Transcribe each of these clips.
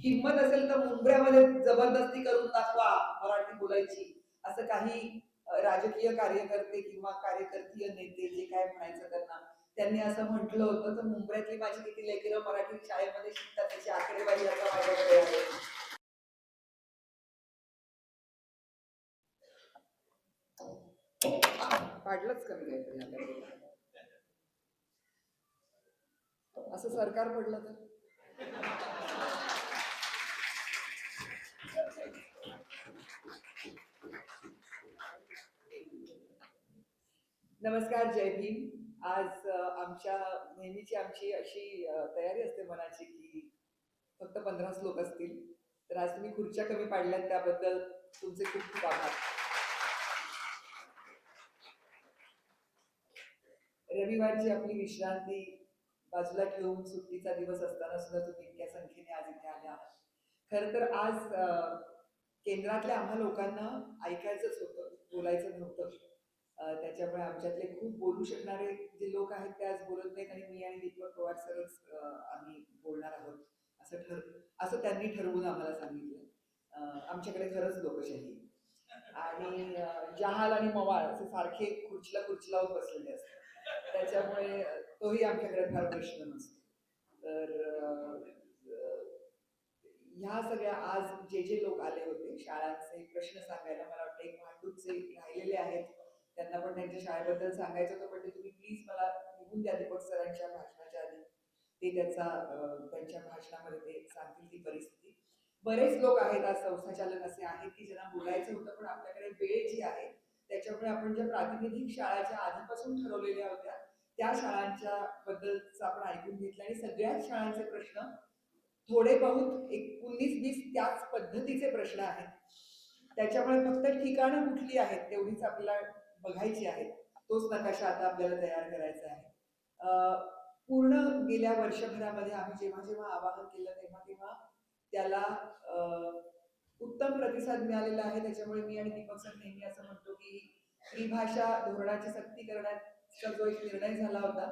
हिंमत असेल तर मुंबऱ्यामध्ये जबरदस्ती करून दाखवा मराठी बोलायची. असं काही राजकीय कार्यकर्ते किंवा कार्यकर्तीय नेते जे काय म्हणायचं त्यांना त्यांनी असं म्हटलं होतं. तर मुंबईतली माझी किती लेकरं मराठी शाळेमध्ये शिकतात त्याची आकडेवारी आता माझ्याकडे आहे. पाडलंच कमी काहीतरी असं सरकार पडलं तर? नमस्कार जय भीम. आज आमच्या नेहमीची आमची अशी तयारी असते मनाची की फक्त पंधरा श्लोक असतील. तर आज तुम्ही खुर्च्या कमी पाडल्यात त्याबद्दल तुमचे खूप खूप आभार. रविवारची आपली विश्रांती बाजूला ठेवून सुट्टीचा दिवस असताना सुद्धा तुम्ही इतक्या संख्येने आज इथे आल्या. खर तर आज केंद्रातल्या आम्हा लोकांना ऐकायचंच होतं बोलायचं नव्हतं. त्याच्यामुळे आमच्यातले खूप बोलू शकणारे जे लोक आहेत ते आज बोलत नाहीत आणि मी आणि दीपक पवार सरच आम्ही बोलणार आहोत असं ठर असं त्यांनी ठरवून आम्हाला सांगितलं. आमच्याकडे खरंच लोकशाही आणि जहाल आणि मवाळ असे सारखे खुर्चला खुर्ची बसलेले असतात. त्याच्यामुळे तोही आमच्याकडे फार प्रश्न नसतो. तर ह्या सगळ्या आज जे जे लोक आले होते शाळांचे प्रश्न सांगायला मला वाटतं एक वाहतूकचे राहिलेले आहेत. त्यांना पण त्यांच्या शाळेबद्दल सांगायचं होतं पण ते तुम्ही प्लीज मला निघून द्या दीपक सरांच्या भाषणाच्या आधी. ते त्याचा त्यांच्या भाषणामध्ये ते सांगतील ती परिस्थिती. बरेच लोक आहेत आज संस्थाचालक असे आहेत की ज्यांना बोलायचं होतं पण आपल्याकडे वेळ जी आहे त्याच्यामुळे आपण ज्या प्रातिनिधिक शाळाच्या आधीपासून ठरवलेल्या होत्या त्या शाळांच्या बद्दलच आपण ऐकून घेतलं आणि सगळ्याच शाळांचे प्रश्न थोडे बहुत एकोणीस वीस त्याच पद्धतीचे प्रश्न आहेत. त्याच्यामुळे फक्त ठिकाणं कुठली आहेत तेवढीच आपल्याला बघायची आहे. तोच नकाशा आता आपल्याला तयार करायचा आहे. पूर्ण गेल्या वर्षभरामध्ये आम्ही जेव्हा जेव्हा आवाहन केलं तेव्हा तेव्हा त्याला उत्तम प्रतिसाद मिळालेला आहे. त्याच्यामुळे मी आणि दीपक सर नेहमी असं म्हणतो की त्रिभाषा धोरणाची सक्ती करण्याचा जो एक निर्णय झाला होता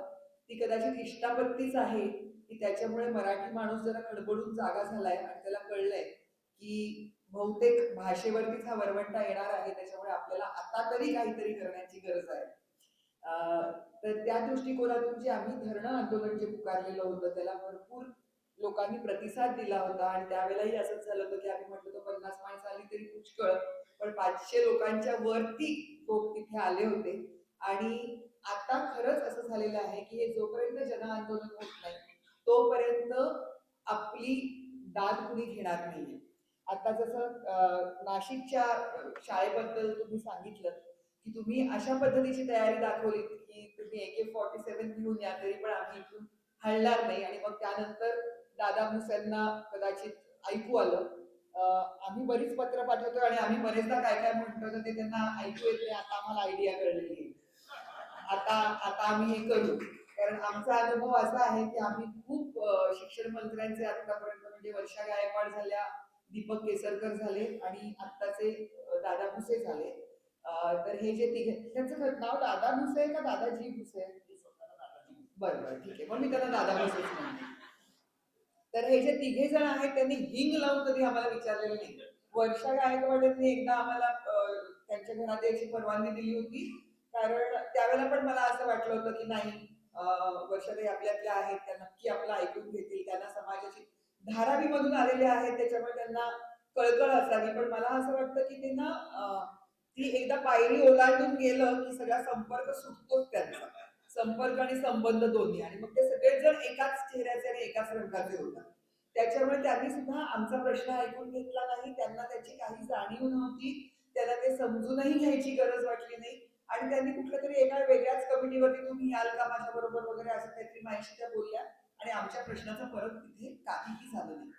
ती कदाचित इष्टापत्तीच आहे. की त्याच्यामुळे मराठी माणूस जरा खडबडून जागा झालाय आणि त्याला कळलंय की बहुतेक भाषेवरतीच हा वरवंटा येणार आहे. त्याच्यामुळे आपल्याला आता तरी काहीतरी करण्याची गरज आहे. तर त्या दृष्टिकोनातून जे आम्ही धरणं आंदोलन जे पुकारलेलं होतं त्याला भरपूर लोकांनी प्रतिसाद दिला होता आणि त्यावेळेलाही असंच झालं होतं की आम्ही म्हटलं होतं पन्नास माणसं आली तरी पुष्कळ पण पाचशे लोकांच्या वरती लोक तिथे आले होते. आणि आता खरंच असं झालेलं आहे की हे जोपर्यंत जन आंदोलन होत नाही तोपर्यंत आपली दाद कुणी घेणार नाहीये. आता जसं नाशिकच्या शाळेबद्दल तुम्ही सांगितलं की तुम्ही अशा पद्धतीची तयारी दाखवली की तुम्ही ए के फॉर्टी सेव्हन घेऊन या तरी पण आम्ही इथून हलणार नाही. आणि मग त्यानंतर दादा मुसेंना कदाचित ऐकू आलं. आम्ही बरीच पत्र पाठवतो आणि आम्ही बरेचदा काय काय म्हणतो तर ते त्यांना ऐकू येत नाही. आता आम्हाला आयडिया कळलेली आहे. आता आता आम्ही हे करू. कारण आमचा अनुभव असा आहे की आम्ही खूप शिक्षण मंत्र्यांचे आतापर्यंत म्हणजे वर्षा गायकवाड झाल्या दीपक केसरकर झाले आणि आत्ताचे दादा भुसे झाले. तर हे जे तिघे त्यांचं नाव दादा भुसे का दादाजी भुसे? बरं बरं ठीक आहे. मग मी त्यांना दादा भुसेच म्हणते. तर हे जे तिघे जण आहेत त्यांनी हिंग लावून कधी आम्हाला विचारलेलं नाही. वर्षा गायकवाड यांनी एकदा आम्हाला त्यांच्या घरात यायची परवानगी दिली होती. कारण त्यावेळेला पण मला असं वाटलं होतं की नाही वर्षाताई आपल्यातल्या आहेत त्या नक्की आपलं धारावी मधून आलेले आहेत त्याच्यामुळे त्यांना कळकळ असावी. पण मला असं वाटतं की त्यांना ती एकदा पायरी ओलांडून गेलं की सगळा संपर्क सुटतोच त्यांचा. संपर्क आणि संबंध दोन्ही. आणि मग ते सगळेजण एकाच चेहऱ्याचे आणि एकाच रंगाचे होतात. त्याच्यामुळे त्यांनी सुद्धा आमचा प्रश्न ऐकून घेतला नाही. त्यांना त्याची काही जाणीव नव्हती. त्याला ते समजूनही घ्यायची गरज वाटली नाही. आणि त्यांनी कुठल्या तरी एका वेगळ्याच कमिटीवरती तुम्ही याल का माझ्या बरोबर वगैरे असं काहीतरी माहिती त्या बोलल्या. आणि आमच्या प्रश्नाचा परत तिथे काहीही झालं नाही.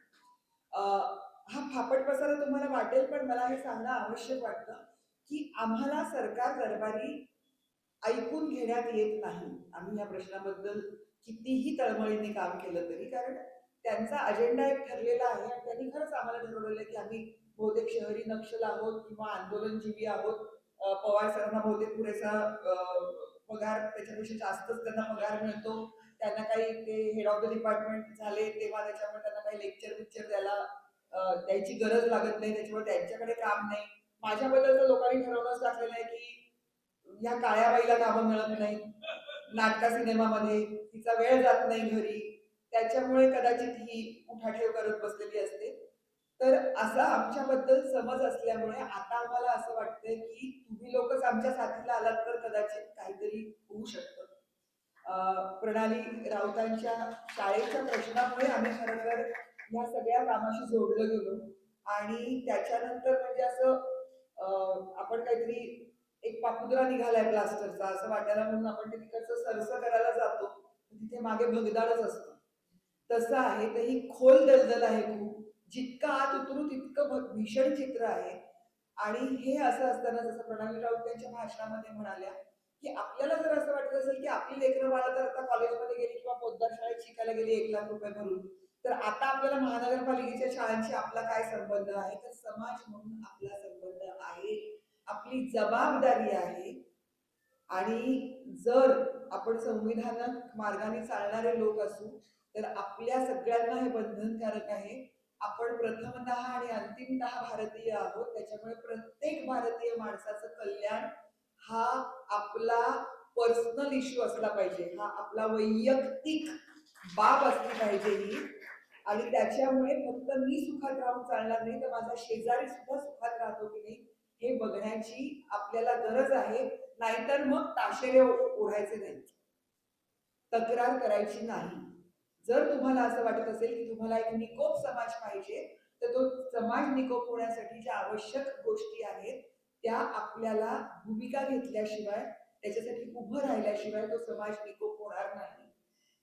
हा फापट पसारा तुम्हाला वाटेल पण मला हे सांगणं आवश्यक वाटतं की आम्हाला सरकार दरबारी ऐकून घेण्यात येत नाही. आम्ही या प्रश्नाबद्दल कितीही तळमळीने काम केलं तरी कारण त्यांचा अजेंडा एक ठरलेला आहे आणि त्यांनी खरंच आम्हाला ठरवलेलं आहे की आम्ही बहुतेक शहरी नक्षल आहोत किंवा आंदोलनजीवी आहोत. पवार सरांना बहुतेक पुरेसा पगार त्याच्यापेक्षा जास्तच त्यांना पगार मिळतो. त्यांना काही ते हेड ऑफ द डिपार्टमेंट झाले तेव्हा त्याच्यामुळे त्यांना काही लेक्चर विक्चर द्यायला द्यायची गरज लागत नाही त्याच्यामुळे त्यांच्याकडे काम नाही. माझ्याबद्दल तर लोकांनी ठरवूनच टाकलेलं आहे की ह्या काळ्या बाईला कामं मिळत नाही. नाटका सिनेमामध्ये तिचा वेळ जात नाही घरी. त्याच्यामुळे कदाचित ही उठाठेव करत बसलेली असते. तर असा आमच्याबद्दल समज असल्यामुळे आता आम्हाला असं वाटतंय की तुम्ही लोकच आमच्या साथीला आलात तर कदाचित काहीतरी होऊ शकतं. प्रणाली राऊतांच्या शाळेच्या प्रश्नामुळे आम्ही खरं तर ह्या सगळ्या कामाशी जोडलं गेलो. आणि त्याच्यानंतर म्हणजे असं आपण काहीतरी एक पापुद्रा निघालाय प्लास्टरचा असं वाटायला म्हणून आपण ते तिकडचं सरसं करायला जातो. तिथे मागे भगदाडच असतं. तसं आहे तर ही खोल दलदल आहे खूप. जितकं आत उतरू तितकं भीषण चित्र आहे. आणि हे असं असताना जसं प्रणाली राऊत त्यांच्या भाषणामध्ये म्हणाल्या की आपल्याला जर असं वाटत असेल की आपली लेकरं बाळा तर आता कॉलेजमध्ये गेली किंवा पोद्दार शाळेत शिकायला गेली एक लाख रुपये भरून तर आता आपल्याला महानगरपालिकेच्या शाळांशी आपला काय संबंध आहे? तर समाज म्हणून आपला संबंध आहे. आपली जबाबदारी आहे. आणि जर आपण संविधानात मार्गाने चालणारे लोक असू तर आपल्या सगळ्यांना हे बंधनकारक आहे. आपण प्रथमतः आणि अंतिमतः भारतीय आहोत. त्याच्यामुळे प्रत्येक भारतीय माणसाचं कल्याण हा आपला पर्सनल इश्यू असला पाहिजे. हा आपला वैयक्तिक बाब असली पाहिजे ही. आणि त्याच्यामुळे फक्त मी सुखात राहून चालणार नाही तर माझा शेजारी सुद्धा सुखात राहतो की नाही हे बघण्याची आपल्याला गरज आहे. नाहीतर मग ताशेरे ओढायचे नाही तक्रार करायची नाही. जर तुम्हाला असं वाटत असेल की तुम्हाला एक निकोप समाज पाहिजे तर तो समाज निकोप होण्यासाठी ज्या आवश्यक गोष्टी आहेत त्या आपल्याला भूमिका घेतल्याशिवाय त्याच्यासाठी उभं राहिल्याशिवाय तो समाज निकोप होणार नाही.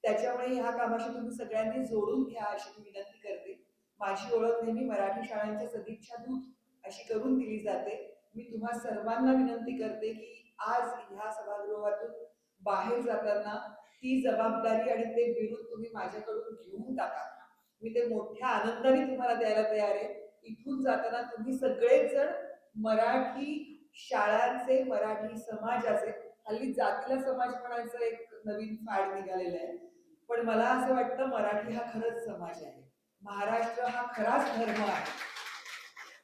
त्याच्यामुळे ह्या कामाशी तुम्ही सगळ्यांनी जोडून घ्या अशी मी विनंती करते. माझी ओळख नेहमी मराठी शाळांच्या सदिच्छा दूत अशी करून दिली जाते. मी तुम्हा सर्वांना विनंती करते की आज ह्या सभागृहातून बाहेर जाताना ती जबाबदारी आणि ते विरोध तुम्ही माझ्याकडून घेऊन टाका. मी ते मोठ्या आनंदाने तुम्हाला द्यायला तयार आहे. इथून जाताना तुम्ही सगळेच जण मराठी शाळांचे मराठी समाजाचे हल्ली जातीला समाज म्हणायचं एक नवीन फॅड निघालेलं आहे. पण मला असं वाटतं मराठी हा खरंच समाज आहे. महाराष्ट्र हा खराच धर्म आहे.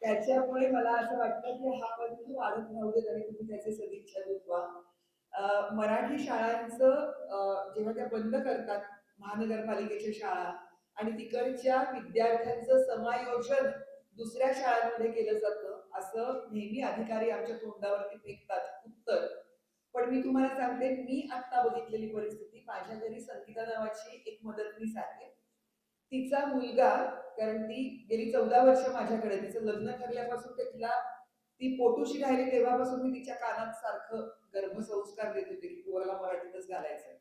त्याच्यामुळे मला असं वाटतं की हा पंथ वाढत राहू देत आणि तुम्ही त्याचे सदिच्छा दूत व्हा अं, मराठी शाळांचं जेव्हा त्या बंद करतात महानगरपालिकेच्या शाळा आणि तिकडच्या विद्यार्थ्यांचं समायोजन दुसऱ्या शाळांमध्ये केलं जातं असं नेहमी अधिकारी आमच्या तोंडावरती फेकतात उत्तर. पण मी तुम्हाला सांगते मी आत्ता बघितलेली परिस्थिती माझ्या घरी संगीता नावाची एक मदतनीस आहे. तिचा मुलगा कारण ती गेली चौदा वर्ष माझ्याकडे तिचं लग्न ठरल्यापासून ते तिला ती पोटूशी राहिली तेव्हापासून मी तिच्या कानात सारखं गर्भसंस्कार देत होते की तुम्हाला मराठीतच घालायचं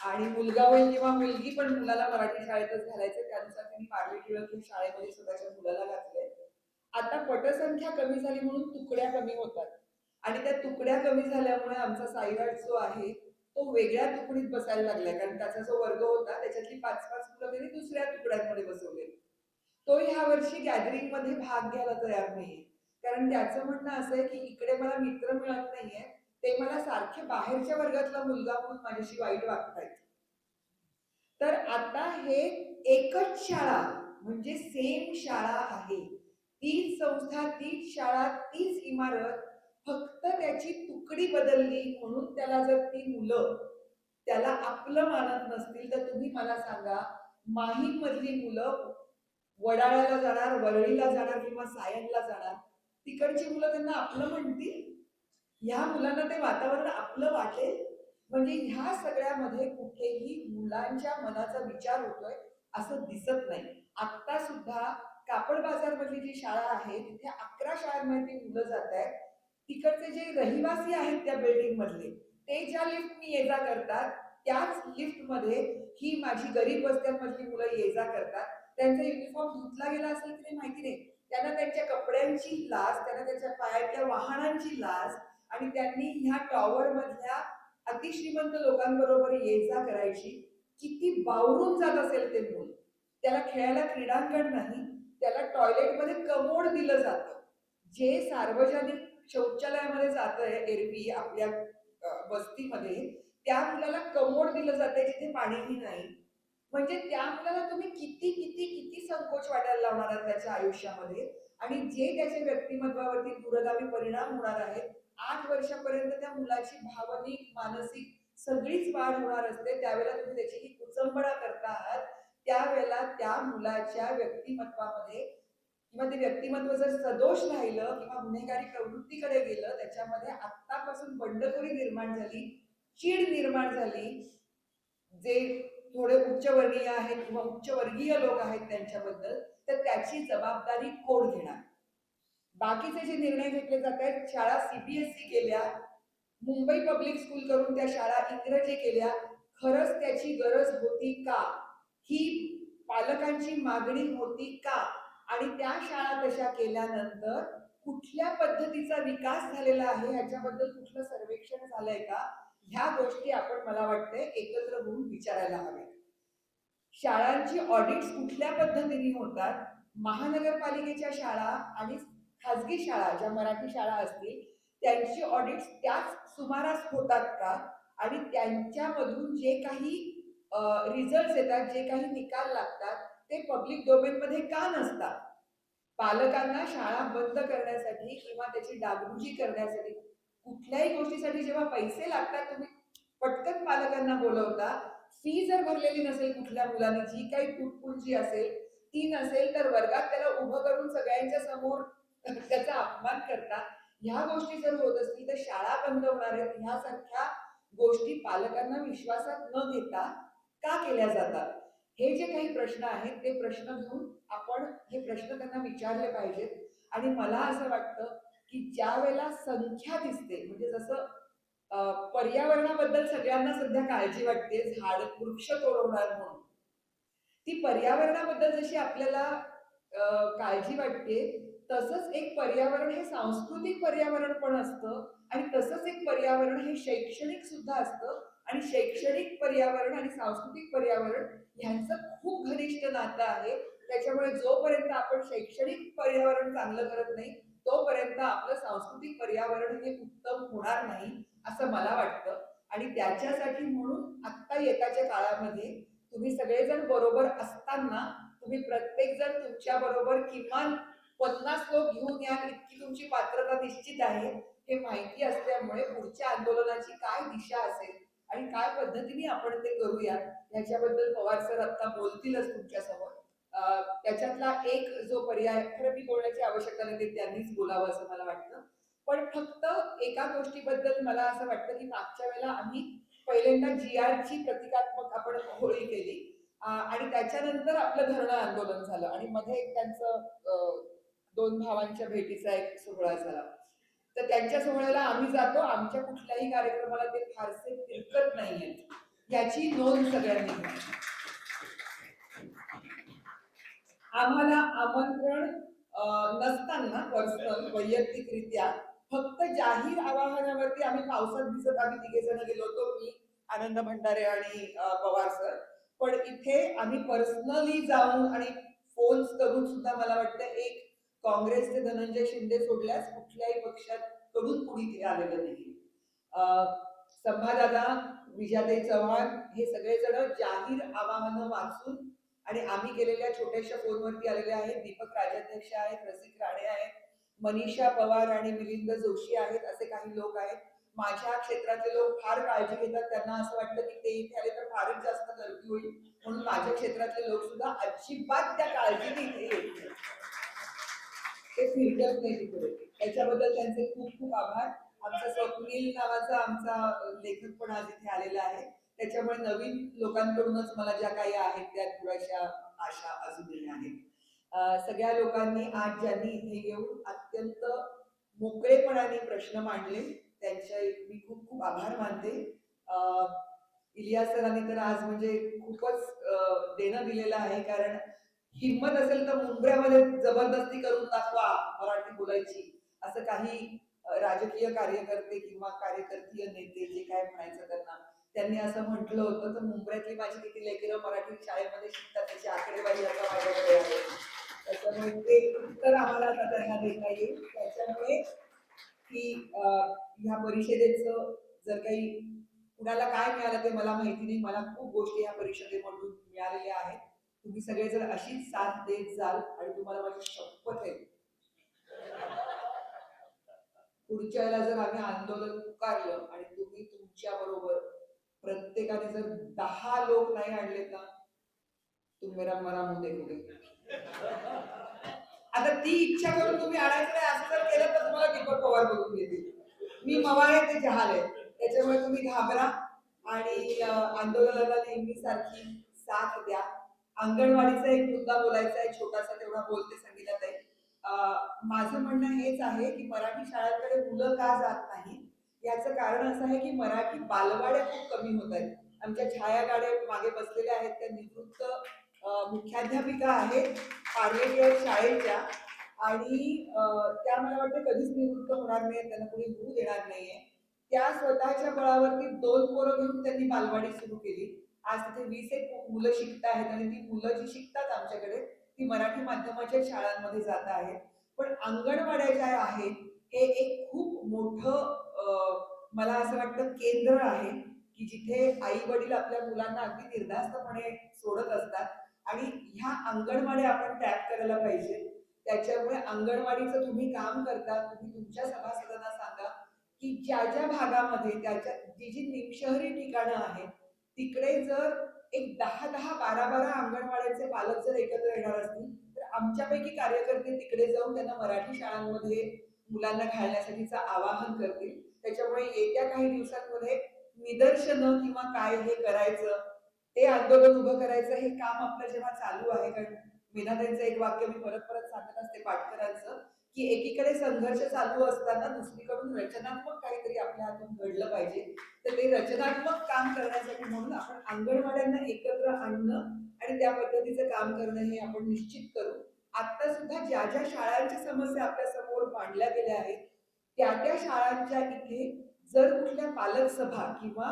आणि मुलगा होईल किंवा मुलगी पण मुलाला मराठी शाळेतच घालायचं त्यानुसार त्यांनी पार्ले टिळक शाळेमध्ये स्वतःच्या मुलाला घातलं आता पटसंख्या कमी झाली म्हणून तुकड्या कमी होतात. आणि त्या तुकड्या कमी झाल्यामुळे आमचा साईराज जो आहे तो वेगळ्या तुकडीत बसायला लागलाय. कारण त्याचा जो वर्ग होता त्याच्यातली पाच पाच मुलं त्यांनी दुसऱ्या तुकड्यांमध्ये बसवले. तो ह्या वर्षी गॅदरिंगमध्ये भाग घ्यायला तयार नाहीये. कारण त्याचं म्हणणं असं आहे की इकडे मला मित्र मिळत नाहीये ते मला सारखे बाहेरच्या वर्गातला मुलगा म्हणून माझ्याशी वाईट वागतायत. तर आता हे एकच शाळा म्हणजे सेम शाळा आहे. तीच संस्था तीच शाळा तीच इमारत फक्त त्याची तुकडी बदलली म्हणून त्याला जर ती मुलं त्याला आपलं मानत नसतील तर तुम्ही मला सांगा माहीम मधली मुलं वडाळ्याला जाणार वरळीला जाणार किंवा सायनला जाणार तिकडची मुलं त्यांना आपलं म्हणतील? ह्या मुलांना ते वातावरण आपलं वाटेल? म्हणजे ह्या सगळ्यामध्ये कुठेही मुलांच्या मनाचा विचार होतोय असं दिसत नाही. आता सुद्धा कापड बाजार मधली जी शाळा आहे तिथे अकरा शाळांमध्ये मुलं जात आहेत. तिकडचे जे रहिवासी आहेत त्या बिल्डिंग मधले ते ज्या लिफ्टनी ये जा करतात त्याच लिफ्टमध्ये ही माझी गरीब वस्त्यांमधली मुलं ये जा करतात. त्यांचा युनिफॉर्म धुतला गेला असेल की माहिती नाही. त्यांना त्यांच्या कपड्यांची लाज त्यांना त्यांच्या पायातल्या वाहनांची लाज आणि त्यांनी ह्या टॉवर मधल्या अतिश्रीमंत लोकांबरोबर ये जा करायची किती बावरून जात असेल ते मूल. त्याला खेळायला क्रीडांगण नाही त्याला टॉयलेटमध्ये कमोड दिलं जातं. जे सार्वजनिक शौचालयामध्ये जात आहे एरवी आपल्या वस्तीमध्ये त्या मुलाला कमोड दिलं जाते जिथे पाणीही नाही. म्हणजे त्या मुलाला तुम्ही किती किती किती संकोच वाटायला लावणार आहात त्याच्या आयुष्यामध्ये? आणि जे त्याच्या व्यक्तिमत्वावरती दूरगामी परिणाम होणार आहेत आठ वर्षापर्यंत त्या मुलाची भावनिक मानसिक सगळीच वाढ होणार असते त्यावेळेला तुम्ही त्याची ही कुचंबडा करता आहात त्यावेळेला त्या मुलाच्या व्यक्तिमत्वामध्ये किंवा ते व्यक्तिमत्व जर सदोष राहिलं किंवा गुन्हेगारी प्रवृत्तीकडे गेलं त्याच्यामध्ये आत्तापासून बंडखोरी निर्माण झाली चीड निर्माण झाली जे थोडे उच्चवर्गीय आहेत किंवा उच्चवर्गीय लोक आहेत त्यांच्याबद्दल तर त्याची जबाबदारी कोण घेणार? बाकीचे जे निर्णय घेतले जात आहेत शाळा सीबीएसई केल्या मुंबई पब्लिक स्कूल करून त्या शाळा इंग्रजी केल्या खरंच त्याची गरज होती का? ही पालकांची मागणी होती का? आणि त्या शाळा तशा केल्यानंतर कुठल्या पद्धतीचा विकास झालेला आहे? ह्याच्याबद्दल कुठलं सर्वेक्षण झालंय का? ह्या गोष्टी आपण मला वाटतंय एकत्र होऊन विचारायला हव्या शाळांची ऑडिट्स कुठल्या पद्धतीने होतात? महानगरपालिकेच्या शाळा आणि खाजगी शाळा ज्या मराठी शाळा असतील त्यांची ऑडिट्स त्याच सुमारास होतात का? आणि त्यांच्यामधून जे काही रिझल्ट येतात जे काही निकाल लागतात ते पब्लिक डोमेनमध्ये का नसतात? पालकांना शाळा बंद करण्यासाठी किंवा त्याची डागडुजी करण्यासाठी कुठल्याही गोष्टीसाठी जेव्हा पैसे लागतात तुम्ही पटकन पालकांना बोलवता फी जर भरलेली नसेल कुठल्या मुलाने जी काही तुटपुंजी असेल ती नसेल तर वर्गात त्याला उभं करून सगळ्यांच्या समोर त्याचा अपमान करतात. ह्या गोष्टी जर होत असतील तर शाळा बंद होणार आहेत. ह्यासारख्या गोष्टी पालकांना विश्वासात न घेता का केल्या जातात? हे जे काही प्रश्न आहेत ते प्रश्न घेऊन आपण हे प्रश्न त्यांना विचारले पाहिजेत. आणि मला असं वाटतं की ज्या वेळेला संख्या दिसते म्हणजे जसं पर्यावरणाबद्दल सगळ्यांना सध्या काळजी वाटते झाड वृक्ष तोडवणार म्हणून. ती पर्यावरणाबद्दल जशी आपल्याला काळजी वाटते तसंच एक पर्यावरण हे सांस्कृतिक पर्यावरण पण असतं आणि तसंच एक पर्यावरण हे शैक्षणिक सुद्धा असतं. आणि शैक्षणिक पर्यावरण आणि सांस्कृतिक पर्यावरण ह्यांचं खूप घनिष्ठ नातं आहे. त्याच्यामुळे जोपर्यंत आपण शैक्षणिक पर्यावरण चांगलं करत नाही तोपर्यंत आपलं सांस्कृतिक पर्यावरण हे उत्तम होणार नाही असं मला वाटतं. आणि त्याच्यासाठी म्हणून आत्ता येताच्या काळामध्ये तुम्ही सगळेजण बरोबर असताना तुम्ही प्रत्येक जण तुमच्या बरोबर किमान पन्नास लोक घेऊन या इतकी तुमची पात्रता निश्चित आहे. हे माहिती असल्यामुळे पुढच्या आंदोलनाची काय दिशा असेल आणि काय पद्धतीने आपण ते करूया याच्याबद्दल पवार सर आता बोलतीलच तुमच्यासमोर. त्याच्यातला एक जो पर्याय खरं मी बोलण्याची आवश्यकता नाही ते त्यांनीच बोलावं असं मला वाटतं. पण फक्त एका गोष्टीबद्दल मला असं वाटतं की मागच्या वेळेला आम्ही पहिल्यांदा जी ची प्रतिकात्मक आपण होळी केली. आणि त्याच्यानंतर आपलं धरणं आंदोलन झालं आणि मध्ये एक त्यांचं दोन भावांच्या भेटीचा एक सोहळा झाला. तर त्यांच्या सोहळ्याला आम्ही जातो. आमच्या कुठल्याही कार्यक्रमाला ते फारसे फिरकत नाहीये याची नोंद सगळ्यांनी आम्हाला आमंत्रण नसताना पर्सनल वैयक्तिकरित्या फक्त जाहीर आवाहनावरती आम्ही पावसात दिसत आम्ही तिघे जण गेलो होतो मी आनंद भंडारे आणि पवार सर. पण इथे आम्ही पर्सनली जाऊन आणि फोन्स करून सुद्धा मला वाटतं एक काँग्रेसचे धनंजय शिंदे सोडल्यास कुठल्याही पक्षात कडून कुणी इथे आलेलं नाही. संभादादा विजयाताई चव्हाण हे सगळेजण जाहीर आवाहनं वाचून आणि आम्ही केलेल्या छोट्याशा फोनवरती आलेले आहेत. दीपक राजाध्यक्ष आहेत रसिक राणे आहेत मनीषा पवार आणि मिलिंद जोशी आहेत असे काही लोक आहेत. माझ्या क्षेत्रातले लोक फार काळजी घेतात. त्यांना असं वाटतं की ते इथे आले तर फारच जास्त गर्दी होईल. म्हणून माझ्या क्षेत्रातले लोक सुद्धा अजिबात त्या काळजीने इथे ते फिरकत नाही तिकडे. त्याच्याबद्दल त्यांचे खूप खूप आभार. आमचा स्वप्नील नावाचा आमचा लेखक पण आज इथे आलेला आहे. त्याच्यामुळे नवीन लोकांकडूनच मला ज्या काही आहेत त्या थोड्याशा आशा अजूनही आहेत. सगळ्या लोकांनी आज ज्यांनी इथे येऊन अत्यंत मोकळेपणाने प्रश्न मांडले त्यांच्या मी खूप खूप आभार मानते. इलिया इलियास सरांनी तर आज म्हणजे खूपच देणं दिलेलं आहे कारण हिंमत असेल तर मुंबऱ्यामध्ये जबरदस्ती करून दाखवा मराठी बोलायची. असं काही राजकीय कार्यकर्ते किंवा कार्यकर्तीय नेते जे काय म्हणायचं त्यांना त्यांनी असं म्हटलं होतं. तर मुंबईतली माझी किती लेकरं मराठी शाळेमध्ये शिकतात त्याची आकडेवारी आता माझ्याकडे आहे. त्याच्यामुळे ते उत्तर आम्हाला आता त्यांना देता येईल. त्याच्यामुळे की ह्या परिषदेचं जर काही कुणाला काय मिळालं ते मला माहिती नाही. मला खूप गोष्टी ह्या परिषदेमधून मिळालेल्या आहेत. तुम्ही सगळे जर अशीच साथ देत जाल आणि तुम्हाला माझी शपथ आहे. पुढच्या वेळेला जर आम्ही आंदोलन पुकारलं आणि तुम्ही तुमच्या बरोबर प्रत्येकाने जर दहा लोक नाही आणलेत ना तुम मेरा मरा मुदे आता ती इच्छा करून तुम्ही आणायचं नाही असं जर केलं तर तुम्हाला दीपक पवार बघून घेतील. मी मवाळ आहे ते जहाल आहे त्याच्यामुळे तुम्ही घाबरा आणि आंदोलनाला नेहमी सारखी साथ द्या. अंगणवाडीचा एक मुद्दा बोलायचा आहे छोटासा तेवढा बोलते संगीतात आहे माझं म्हणणं हेच आहे की मराठी शाळांकडे मुलं का जात नाही याचं कारण असं आहे की मराठी बालवाड्या खूप कमी होत आहेत. आमच्या छायागाड्या मागे बसलेल्या आहेत त्या निवृत्त मुख्याध्यापिका आहेत पार्लेकर शाळेच्या. आणि त्या मला वाटतं कधीच निवृत्त होणार नाही त्यांना कोणी होऊ देणार नाहीये. त्या स्वतःच्या बळावरती दोन पोरं घेऊन त्यांनी बालवाडी सुरू केली. आज तिथे वीस एक मुलं शिकत आहेत आणि ती मुलं जी शिकतात आमच्याकडे ती मराठी माध्यमाच्या शाळांमध्ये जात आहेत. पण अंगणवाड्या ज्या आहेत हे एक खूप मोठं मला असं वाटतं केंद्र आहे की जिथे आई वडील आपल्या मुलांना अगदी निर्धास्तपणे सोडत असतात. आणि ह्या अंगणवाड्या आपण टॅप करायला पाहिजे. त्याच्यामुळे अंगणवाडीचं तुम्ही काम करता तुम्ही तुमच्या सभासदांना सांगा की ज्या ज्या भागामध्ये त्याच्या जी जी निमशहरी ठिकाणं आहेत तिकडे जर एक दहा दहा बारा बारा अंगणवाड्यांचे पालक जर एकत्र येणार असतील तर आमच्यापैकी कार्यकर्ते तिकडे जाऊन त्यांना मराठी शाळांमध्ये मुलांना घालण्यासाठीचं आवाहन करतील. त्याच्यामुळे येत्या काही दिवसांमध्ये निदर्शनं किंवा काय हे करायचं ते आंदोलन उभं करायचं हे काम आपलं जेव्हा चालू आहे कारण मीनाताईंचं एक वाक्य मी परत परत सांगत असते पाटकरांचं की एकीकडे संघर्ष चालू असताना दुसरीकडून रचनात्मक काहीतरी आपल्या हातून घडलं पाहिजे. तर ते रचनात्मक काम करण्यासाठी म्हणून आपण अंगणवाड्यांना एकत्र आणणं आणि त्या पद्धतीचं काम करणं हे आपण निश्चित करू. आता सुद्धा ज्या ज्या शाळांच्या समस्या आपल्यासमोर मांडल्या गेल्या आहेत त्या त्या शाळांच्या इथे जर कुठल्या पालक सभा किंवा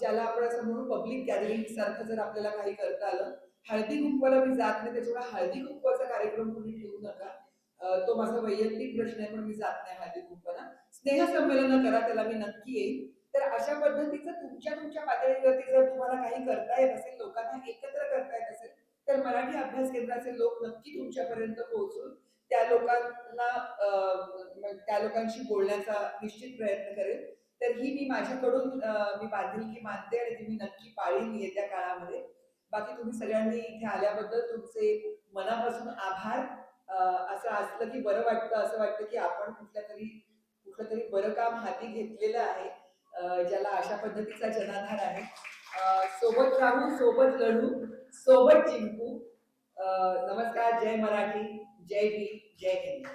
ज्याला आपण असं पब्लिक गॅदरिंग सारखं जर आपल्याला काही करता आलं हळदी कुंकवाला मी जात नाही त्याच्यामुळे हळदी कुंकवाचा कार्यक्रम कुणी ठेवू नका. तो माझा वैयक्तिक प्रश्न आहे पण मी जात नाही हळदी स्नेह संमेलन करा त्याला मी नक्की येईल तर अशा पद्धतीचं तुमच्या तुमच्या पातळीवरती जर तुम्हाला काही करता येत असेल लोकांना एकत्र करता येत असेल तर मराठी अभ्यास केंद्राचे लोक नक्की तुमच्यापर्यंत पोहोचून त्या लोकांना त्या लोकांशी बोलण्याचा निश्चित प्रयत्न करेल. तर ही मी माझ्याकडून मी बांधिलकी मानते आणि ती मी नक्की पाळीन येत्या काळामध्ये. बाकी तुम्ही सगळ्यांनी इथे आल्याबद्दल तुमचे मनापासून आभार. असं असलं की बरं वाटतं असं वाटतं की आपण कुठल्या तरी कुठलं तरी बरं काम हाती घेतलेलं आहे ज्याला अशा पद्धतीचा जनाधार आहे. सोबत राहू सोबत लढू सोबत जिंकू. नमस्कार जय मराठी जय भी जय हिंद.